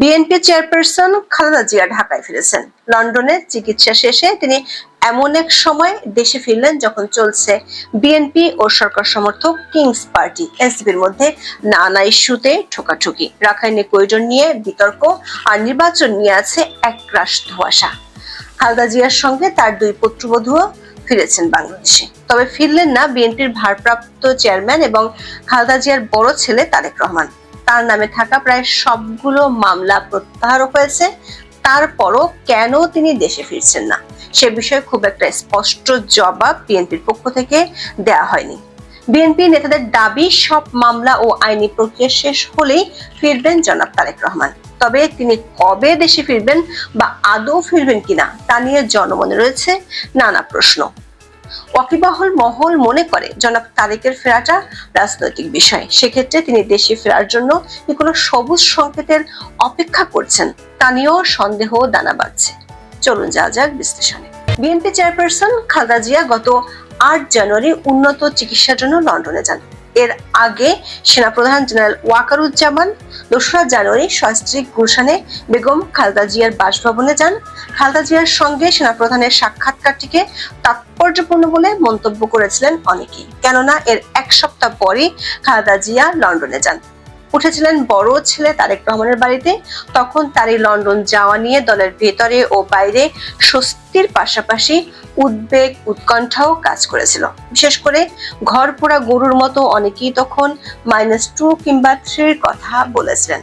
BNP chairperson Khaleda Zia ঢাকায় ফিরেছেন। লন্ডনে চিকিৎসা শেষে তিনি এমন এক সময় দেশে ফিরলেন যখন চলছে বিএনপি ও সরকার সমর্থক কিংস পার্টি এনসিপির মধ্যে নানা ইস্যুতে ঠোকাঠুকি। রাখাইনে প্রয়োজন নিয়ে বিতর্ক আর নির্বাচন নিয়ে আছে এক রাশ ধোয়াশা। খালেদা জিয়ার সঙ্গে তার দুই পুত্রবধূও ফিরেছেন বাংলাদেশে। তবে ফিরলেন না বিএনপির ভারপ্রাপ্ত চেয়ারম্যান এবং খালেদা জিয়ার বড় ছেলে তারেক রহমান। তার নামে থাকা প্রায় সবগুলো মামলা প্রত্যাহার হয়েছে। তারপরও কেন তিনি দেশে ফিরছেন না? সে বিষয়ে খুব একটা স্পষ্ট জবাব বিএনপির পক্ষ থেকে দেয়া হয়নি। বিএনপি নেতাদের দাবি, সব মামলা ও আইনি প্রক্রিয়া শেষ হলেই ফিরবেন জনাব তারেক রহমান। তবে তিনি কবে দেশে ফিরবেন বা আদৌ ফিরবেন কিনা তা নিয়ে জনমনে রয়েছে নানা প্রশ্ন। ওয়াকিবহল মহল মনে করে জনাব তারেকের ফেরাটা রাজনৈতিক বিষয়। সেক্ষেত্রে তিনি দেশে ফেরার জন্য কোনো সবুজ সংকেতের অপেক্ষা করছেন, তা নিয়েও সন্দেহ দানা বাঁধছে। চলুন যা যাক বিশ্লেষণে। বিএনপি চেয়ারপারসন খালদা জিয়া গত আট জানুয়ারি উন্নত চিকিৎসার জন্য লন্ডনে যান। এর আগে সেনাপ্রধান জেনারেল ওয়াকারুজ্জামান দোসরা জানুয়ারি সস্ত্রীক গুলশানে বেগম খালদা জিয়ার বাসভবনে যান। খালদা জিয়ার সঙ্গে সেনাপ্রধানের সাক্ষাৎকারটিকে তাৎপর্যপূর্ণ বলে মন্তব্য করেছিলেন অনেকেই। কেননা এর এক সপ্তাহ পরই খালদা জিয়া লন্ডনে যান। উঠেছিলেন বড় ছেলে তারেক রহমানের বাড়িতে। তখন তারই লন্ডন যাওয়া নিয়ে দলের ভেতরে ও বাইরে স্বস্তির পাশাপাশি উদ্বেগ, উৎকণ্ঠাও কাজ করেছিল। বিশেষ করে ঘর পোড়া গরুর মতো অনেকেই তখন মাইনাস টু কিংবা থ্রির কথা বলেছিলেন।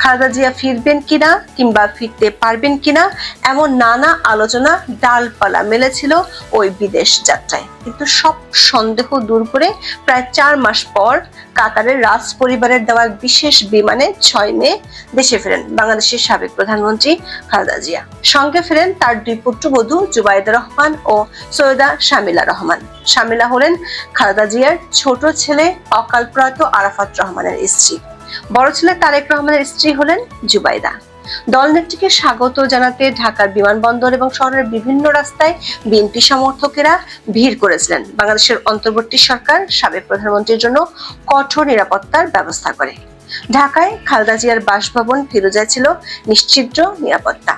খালেদা জিয়া ফিরবেন কিনা কিংবা ফিরতে পারবেন কিনা, এমন নানা আলোচনা ডালপালা মেলেছিল ওই বিদেশ যাত্রায়। কিন্তু সব সন্দেহ দূর করে প্রায় চার মাস পর কাতারের রাজ পরিবারের দেওয়া বিশেষ বিমানে ছয় মে দেশে ফেরেন বাংলাদেশের সাবেক প্রধানমন্ত্রী খালেদা জিয়া। সঙ্গে ফেরেন তার দুই পুত্রবধূ জুবাইদা রহমান ও সৈয়দা শামিলা রহমান। শামিলা হলেন খালেদা জিয়ার ছোট ছেলে অকালপ্রয়াত আরাফাত রহমানের স্ত্রী। বড় ছেলে তারেক রহমানের স্ত্রী হলেন জুবাইদা। দলনেত্রীকে স্বাগত জানাতে ঢাকার বিমানবন্দর এবং শহরের বিভিন্ন রাস্তায় বিএনপি সমর্থকেরা ভিড় করেছিলেন। বাংলাদেশের অন্তর্বর্তী সরকার সাবেক প্রধানমন্ত্রীর জন্য কঠোর নিরাপত্তার ব্যবস্থা করে। ঢাকায় খালেদা জিয়ার বাসভবন ফিরোজায় ছিল নিশ্চিদ্র নিরাপত্তা।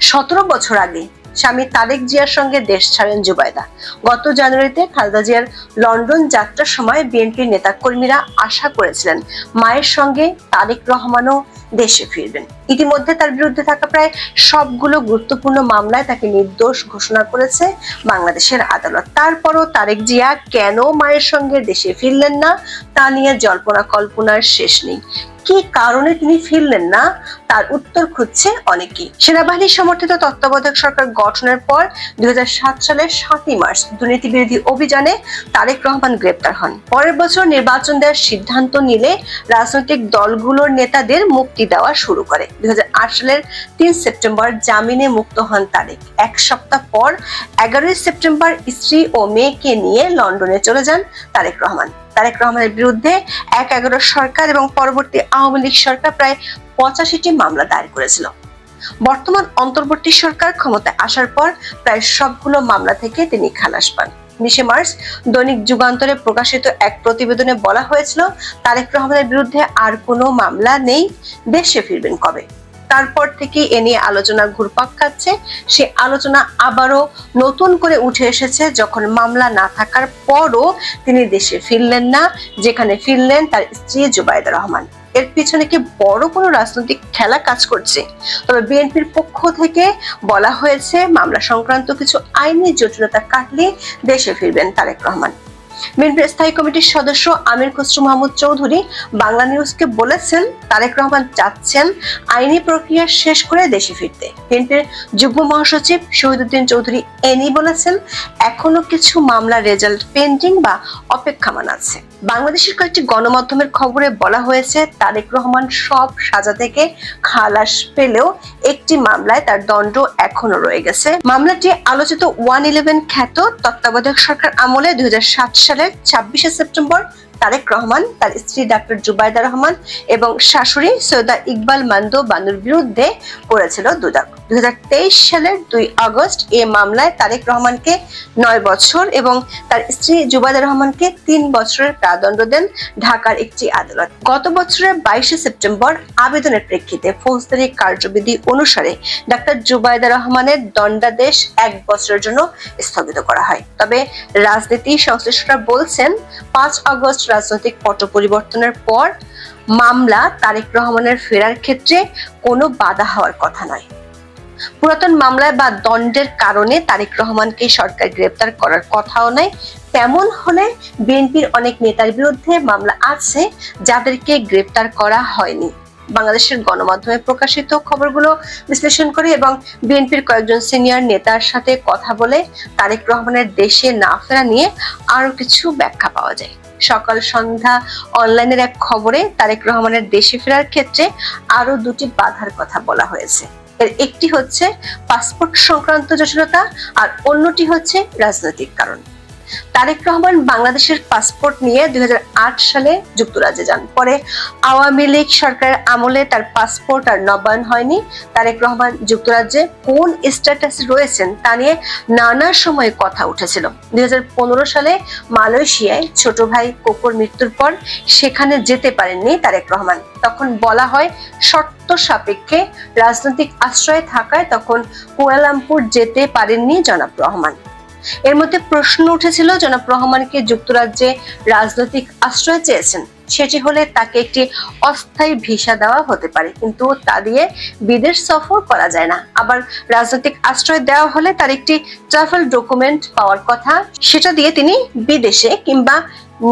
সতেরো বছর আগে স্বামী তারেক জিয়ার সঙ্গে দেশ ছাড়েন জুবাইদা। গত জানুয়ারিতে খালেদা জিয়ার লন্ডন যাত্রার সময় বিএনপির নেতাকর্মীরা আশা করেছিলেন মায়ের সঙ্গে তারেক রহমানও দেশে ফিরবেন। ইতিমধ্যে তার বিরুদ্ধে থাকা প্রায় সবগুলো গুরুত্বপূর্ণ মামলায় তাকে নির্দোষ ঘোষণা করেছে বাংলাদেশের আদালত। তারপরও তারেক জিয়া কেন মায়ের সঙ্গে দেশে ফিরলেন না, তা নিয়ে জল্পনা কল্পনার শেষ নেই। কি কারণে তিনি ফিরলেন না, তার উত্তর খুঁজছে অনেকেই। সেনাবাহিনী সমর্থিত তত্ত্বাবধায়ক সরকার গঠনের পর দু হাজার সাত সালের সাতই মার্চ দুর্নীতি বিরোধী অভিযানে তারেক রহমান গ্রেপ্তার হন। পরের বছর নির্বাচন দেওয়ার সিদ্ধান্ত নিলে রাজনৈতিক দলগুলোর নেতাদের মুক্তি দেওয়া শুরু করে। দুই সালের তিন সেপ্টেম্বর জামিনে মুক্ত হন তারেক। এক সপ্তাহ পর এগারোই সেপ্টেম্বর স্ত্রী ও মেয়েকে নিয়ে লন্ডনে চলে যান তারেক রহমান। তারেক রহমানের বিরুদ্ধে এক এগারো সরকার এবং পরবর্তী আওয়ামী লীগ সরকার প্রায় পঁচাশিটি মামলা দায়ের করেছিল। বর্তমান অন্তর্বর্তী সরকার ক্ষমতায় আসার পর প্রায় সবগুলো মামলা থেকে তিনি খালাস পান। বিশে মার্চ দৈনিক যুগান্তরে প্রকাশিত এক প্রতিবেদনে বলা হয়েছিল, তারেক রহমানের বিরুদ্ধে আর কোনো মামলা নেই, দেশে ফিরবেন কবে? তারপর থেকে এ নিয়ে আলোচনা ঘুরপাক খাচ্ছে। সে আলোচনা আবারও নতুন করে উঠে এসেছে। যখন মামলা না থাকার পরও তিনি দেশে ফিরলেন না। যেখানে ফিরলেন তার স্ত্রী জুবাইদা রহমান। এর পিছনে কি বড় কোনো রাজনৈতিক খেলা কাজ করছে? তবে বিএনপির পক্ষ থেকে বলা হয়েছে, মামলা সংক্রান্ত কিছু আইনি জটিলতা কাটলে দেশে ফিরবেন তারেক রহমান। বিএনপির স্থায়ী কমিটির সদস্য আমির খসরু মাহমুদ চৌধুরী বাংলা নিউজকে বলেছেন, তারেক রহমান চাচ্ছেন আইনি প্রক্রিয়া শেষ করে দেশে ফিরতে। বিএনপির যুগ্ম মহাসচিব শহীদুদ্দিন চৌধুরী এনি বলেছেন, এখনও কিছু মামলা রেজাল্ট পেন্ডিং বা অপেক্ষামান আছে বাংলাদেশের কয়েকটি গণমাধ্যমের খবরে বলা হয়েছে, তারেক রহমান সব সাজা থেকে খালাস পেলেও একটি মামলায় তার দণ্ড এখনও রয়ে গেছে। মামলাটি আলোচিত ওয়ান ইলেভেন খ্যাত তত্ত্বাবধায়ক সরকার আমলে দুই হাজার সাত সালের ছাব্বিশে সেপ্টেম্বর তারেক রহমান, তার স্ত্রী ডাক্তার জুবাইদা রহমান এবং শাশুড়ি সৈয়দা ইকবাল মান্দ বানুর বিরুদ্ধে করেছিল দুদক। দুই হাজার তেইশ সালের দুই আগস্ট এ মামলায় তারেক রহমানকে নয় বছর এবং তার স্ত্রী জুবাইদা রহমানকে তিন বছরের কারাদণ্ড দেন ঢাকার একটি আদালত। গত বছরের বাইশে সেপ্টেম্বর আবেদনের প্রেক্ষিতে ফৌজদারি কার্যবিধি অনুসারে ডাক্তার জুবাইদা রহমানের দণ্ডাদেশ এক বছরের জন্য স্থগিত করা হয়। তবে রাজনীতি সংশ্লিষ্টরা বলছেন, পাঁচ আগস্ট রাজনৈতিক পট পরিবর্তনের পর মামলা তারেক রহমানের ফেরার ক্ষেত্রে কোনো বাধা হওয়ার কথা নয়। পুরাতন মামলায় বা দণ্ডের কারণে তারেক রহমানকে সরকার গ্রেপ্তার করার কথাও নয় তেমন হলে বিএনপির অনেক নেতার বিরুদ্ধে মামলা আছে, যাদেরকে গ্রেপ্তার করা হয়নি। বাংলাদেশের গণমাধ্যমে প্রকাশিত খবরগুলো বিশ্লেষণ করে এবং বিএনপির কয়েকজন সিনিয়র নেতার সাথে কথা বলে তারেক রহমানের দেশে না ফেরা নিয়ে আরও কিছু ব্যাখ্যা পাওয়া যায়। সকাল সন্ধ্যা অনলাইনের এক খবরে তারেক রহমানের দেশে ফেরার ক্ষেত্রে আরও দুটি বাধার কথা বলা হয়েছে। এর একটি হচ্ছে পাসপোর্ট সংক্রান্ত জটিলতা আর অন্যটি হচ্ছে রাজনৈতিক কারণ। তারেক রহমান বাংলাদেশের পাসপোর্ট নিয়ে দুই হাজার আট সালে যুক্তরাজ্যে যান। পরে আওয়ামী লীগ সরকারের আমলে তার পাসপোর্ট আর নবায়ন হয়নি। তারেক রহমান যুক্তরাজ্যে কোন স্ট্যাটাসে রয়েছেন তা নিয়ে নানা সময় কথা উঠেছিল। দুই হাজার পনেরো সালে মালয়েশিয়ায় ছোট ভাই কোকোর মৃত্যুর পর সেখানে যেতে পারেননি তারেক রহমান। তখন বলা হয় শর্ত সাপেক্ষে রাজনৈতিক আশ্রয় থাকায় তখন কুয়ালামপুর যেতে পারেননি জনাব রহমান। এর মধ্যে প্রশ্ন উঠেছিল, জনাব রহমানকে যুক্তরাজ্যে রাজনৈতিক আশ্রয় চেয়েছেন? সেটি হলে তাকে একটি অস্থায়ী ভিসা দেওয়া হতে পারে, কিন্তু তা দিয়ে বিদেশ সফর করা যায় না। আবার রাজনৈতিক আশ্রয় দেওয়া হলে তার একটি ট্রাভেল ডকুমেন্ট পাওয়ার কথা, সেটা দিয়ে তিনি বিদেশে কিংবা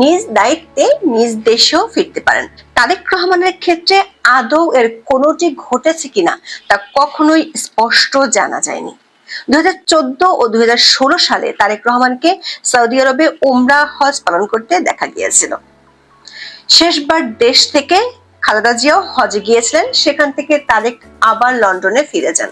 নিজ দায়িত্বে নিজ দেশেও ফিরতে পারেন। তারেক রহমানের ক্ষেত্রে আদৌ এর কোনোটি ঘটেছে কিনা তা কখনোই স্পষ্ট জানা যায়নি। দু হাজার চোদ্দ ও দু হাজার ষোলো সালে তারেক রহমানকে সৌদি আরবে উমরা হজ পালন করতে দেখা গিয়েছিল। শেষবার দেশ থেকে খালেদা জিয়াও হজে গিয়েছিলেন, সেখান থেকে তারেক আবার লন্ডনে ফিরে যান।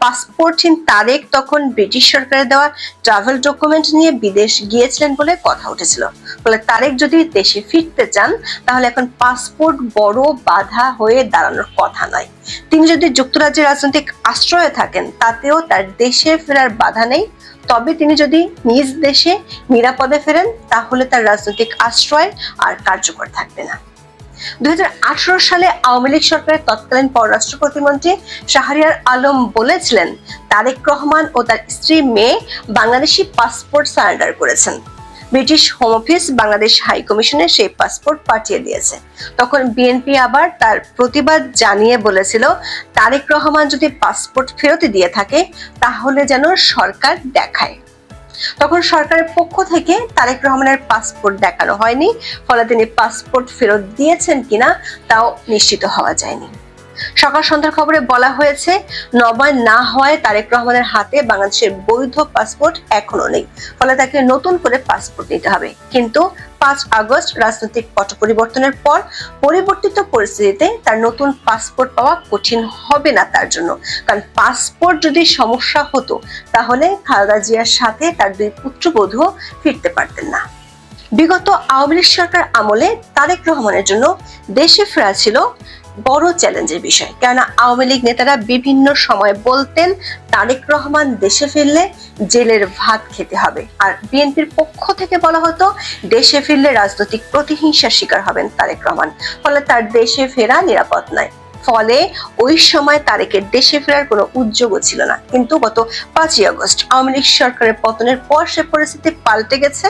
পাসপোর্টহীন তারেক তখন ব্রিটিশ সরকারের দেওয়া ট্রাভেল ডকুমেন্ট নিয়ে বিদেশ গিয়েছিলেন বলে কথা উঠেছিল। ফলে তারেক যদি দেশে ফিরতে চান, তাহলে এখন পাসপোর্ট বড় বাধা হয়ে দাঁড়ানোর কথা নয়। তিনি যদি যুক্তরাজ্যের রাজনৈতিক আশ্রয়ে থাকেন, তাতেও তার দেশে ফেরার বাধা নেই। তবে তিনি যদি নিজ দেশে নিরাপদে ফেরেন, তাহলে তার রাজনৈতিক আশ্রয় আর কার্যকর থাকবে না। দুই সালে আওয়ামী লীগ সরকারের তৎকালীন পররাষ্ট্র প্রতিমন্ত্রী শাহরিয়ার আলম বলেছিলেন, তারেক রহমান ও তার স্ত্রী মেয়ে বাংলাদেশি পাসপোর্ট সারেন্ডার করেছেন। British home office Bangladesh high কমিশনে সেই পাসপোর্ট পাঠিয়ে দিয়েছে। তখন বিএনপি আবার তার প্রতিবাদ জানিয়ে বলেছিল, তারেক রহমান যদি পাসপোর্ট ফেরত দিয়ে থাকে, তাহলে যেন সরকার দেখায়। তখন সরকারের পক্ষ থেকে তারেক রহমানের পাসপোর্ট দেখানো হয়নি, ফলে তিনি পাসপোর্ট ফেরত দিয়েছেন কিনা তাও নিশ্চিত হওয়া যায়নি। সকাল সন্ধ্যার খবরে বলা হয়েছে, নবায় না হওয়ায় তারেক রহমানের হাতে বাংলাদেশের বৈধ পাসপোর্ট এখনও নেই, ফলে তাকে নতুন করে পাসপোর্ট নিতে হবে। কিন্তু পাঁচ আগস্ট রাজনৈতিক পট পরিবর্তনের পর পরিবর্তিত পরিস্থিতিতে তার নতুন পাসপোর্ট পাওয়া কঠিন হবে না তার জন্য। কারণ পাসপোর্ট যদি সমস্যা হতো, তাহলে খালেদা জিয়ার সাথে তার দুই পুত্রবধূ ফিরতে পারতেন না। বিগত আওয়ামী লীগ সরকার আমলে তারেক রহমানের জন্য দেশে ফেরা ছিল বড় চ্যালেঞ্জের বিষয়। কেননা আওয়ামী লীগ নেতারা বিভিন্ন সময় বলতেন, তারেক রহমান দেশে ফিরলে জেলের ভাত খেতে হবে। আর বিএনপির পক্ষ থেকে বলা হতো, দেশে ফিরলে রাজনৈতিক প্রতিহিংসার শিকার হবেন তারেক রহমান। ফলে তার দেশে ফেরা নিরাপদ নয়। ফলে ওই সময় তারেকের দেশে ফেরার কোনো উদ্যোগও ছিল না। কিন্তু গত পাঁচই আগস্ট আওয়ামী লীগ সরকারের পতনের পর সে পরিস্থিতি পাল্টে গেছে।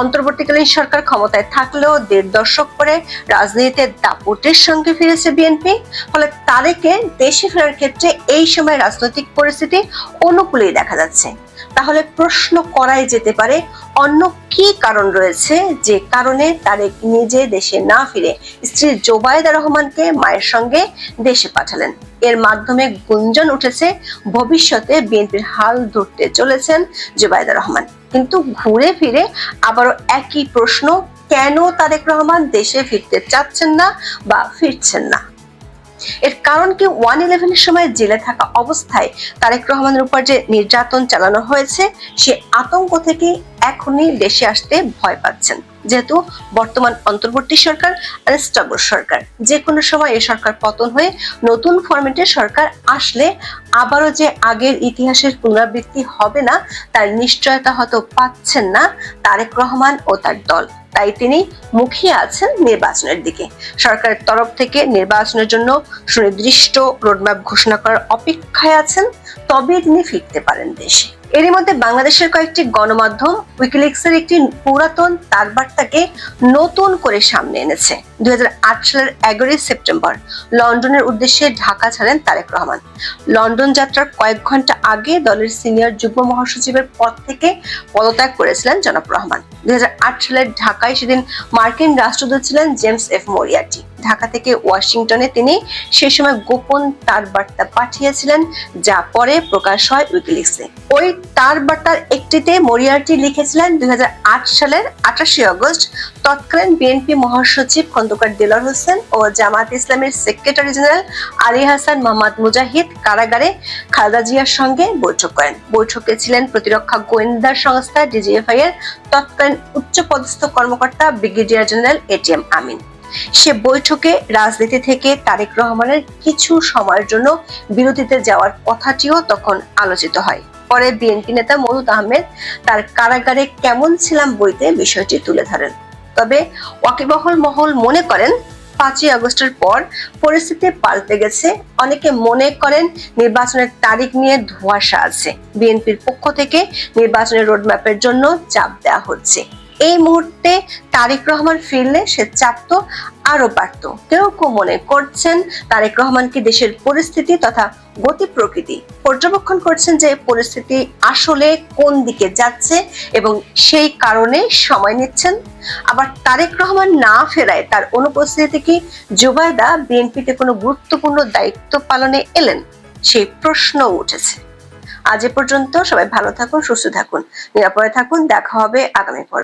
অন্তর্বর্তীকালীন সরকার ক্ষমতায় থাকলেও দেড় দশক পরে রাজনীতিতে দাপটের সঙ্গে ফিরেছে বিএনপি। ফলে তারেকে দেশে ফেরার ক্ষেত্রে এই সময় রাজনৈতিক পরিস্থিতি অনুকূলেই দেখা যাচ্ছে। তাহলে প্রশ্ন করাই যেতে পারে, অন্য কি কারণ রয়েছে যে কারণে তারেক নিজে দেশে না ফিরে স্ত্রী জোবায়দা রহমানকে মায়ের সঙ্গে দেশে পাঠালেন। এর মাধ্যমে গুঞ্জন উঠেছে, ভবিষ্যতে বিএনপির হাল ধরতে চলেছেন জোবায়দা রহমান। কিন্তু ঘুরে ফিরে আবারও একই প্রশ্ন, কেন তারেক রহমান দেশে ফিরতে চাচ্ছেন না বা ফিরছেন না? এর কারণ কি? ওয়ান ইলেভেনের সময় জেলে থাকা অবস্থায় তারেক রহমানের উপর যে নির্যাতন চালানো হয়েছে, সে আতঙ্ক থেকে এখনই দেশে আসতে ভয় পাচ্ছেন। যেহেতু বর্তমান অন্তর্বর্তী সরকার আনস্টেবল সরকার। যে কোনো সময় এ সরকার পতন হয়ে নতুন ফরম্যাটের সরকার আসলে আবারও যে আগের ইতিহাসের পুনরাবৃত্তি হবে না, তার নিশ্চয়তা হয়তো পাচ্ছেন না তারেক রহমান ও তার দল। তাই তিনি মুখিয়ে আছেন নির্বাচনের দিকে। সরকারের তরফ থেকে নির্বাচনের জন্য সুনির্দিষ্ট রোডম্যাপ ঘোষণা করার অপেক্ষায় আছেন তবে তিনি ফিরতে পারেন দেশে। এরই মধ্যে বাংলাদেশের কয়েকটি গণমাধ্যম উইকিলিক্সের একটি পুরাতন তারবার্তাকে নতুন করে সামনে এনেছে। দুই হাজার আট সালের এগারোই সেপ্টেম্বর লন্ডনের উদ্দেশ্যে ঢাকা ছাড়েন তারেক রহমান। লন্ডন যাত্রার কয়েক ঘণ্টা আগে দলের সিনিয়র যুগ্ম মহাসচিবের পদ থেকে পদত্যাগ করেছিলেন জনাব রহমান। দুই সালের ঢাকায় সেদিন মার্কিন রাষ্ট্রদূত ছিলেন জেমস এফ মরিয়াটি। ঢাকা থেকে ওয়াশিংটনে তিনি সে সময় গোপন তার বার্তা পাঠিয়েছিলেন, যা পরে প্রকাশ হয় উইকিলিক্সে ওই তার বার্তার একটিতে মরিয়ার্টি লিখেছিলেন, দুই সালের আঠাশে আগস্ট। তৎকালীন বিএনপি মহাসচিব খন্দকার দিলর হোসেন ও জামাত ইসলামের সেক্রেটারি জেনারেল আলী হাসান মোহাম্মদ মুজাহিদ কারাগারে খালেদা জিয়ার সঙ্গে বৈঠক করেন। বৈঠকে ছিলেন প্রতিরক্ষা গোয়েন্দা সংস্থা ডিজিএফআই এর তৎকালীন উচ্চপদস্থ কর্মকর্তা, ব্রিগেডিয়ার জেনারেল এটিএম আমিন। সে বৈঠকে রাজনীতি থেকে তারেক রহমানের কিছু সময়ের জন্য বিরতিতে যাওয়ার কথাটিও তখন আলোচিত হয়। পরে বিএনপি নেতা মরুদ আহমেদ তার কারাগারে কেমন ছিলাম বইতে বিষয়টি তুলে ধরেন। তবে ওয়াকিবহল মহল মনে করেন, পাঁচই আগস্টের পর পরিস্থিতি পাল্টে গেছে। অনেকে মনে করেন নির্বাচনের তারিখ নিয়ে ধোঁয়াশা আছে। বিএনপির পক্ষ থেকে নির্বাচনের রোডম্যাপের জন্য চাপ দেওয়া হচ্ছে। এই মুহূর্তে তারেক রহমান ফিরলে সে চাপ তো আরও বাড়ত। কেউ কেউ মনে করছেন তারেক রহমানকে দেশের পরিস্থিতি তথা গতি প্রকৃতি পর্যবেক্ষণ করছেন যে পরিস্থিতি আসলে কোন দিকে যাচ্ছে এবং সেই কারণে সময় নিচ্ছেন। আবার তারেক রহমান না ফেরায় তার অনুপস্থিতিতে কি জুবাইদা বিএনপিতে কোনো গুরুত্বপূর্ণ দায়িত্ব পালনে এলেন? সেই প্রশ্ন উঠেছে। আজ এ পর্যন্ত সবাই ভালো থাকুন, সুস্থ থাকুন, নিরাপদে থাকুন। দেখা হবে আগামী পর্বে।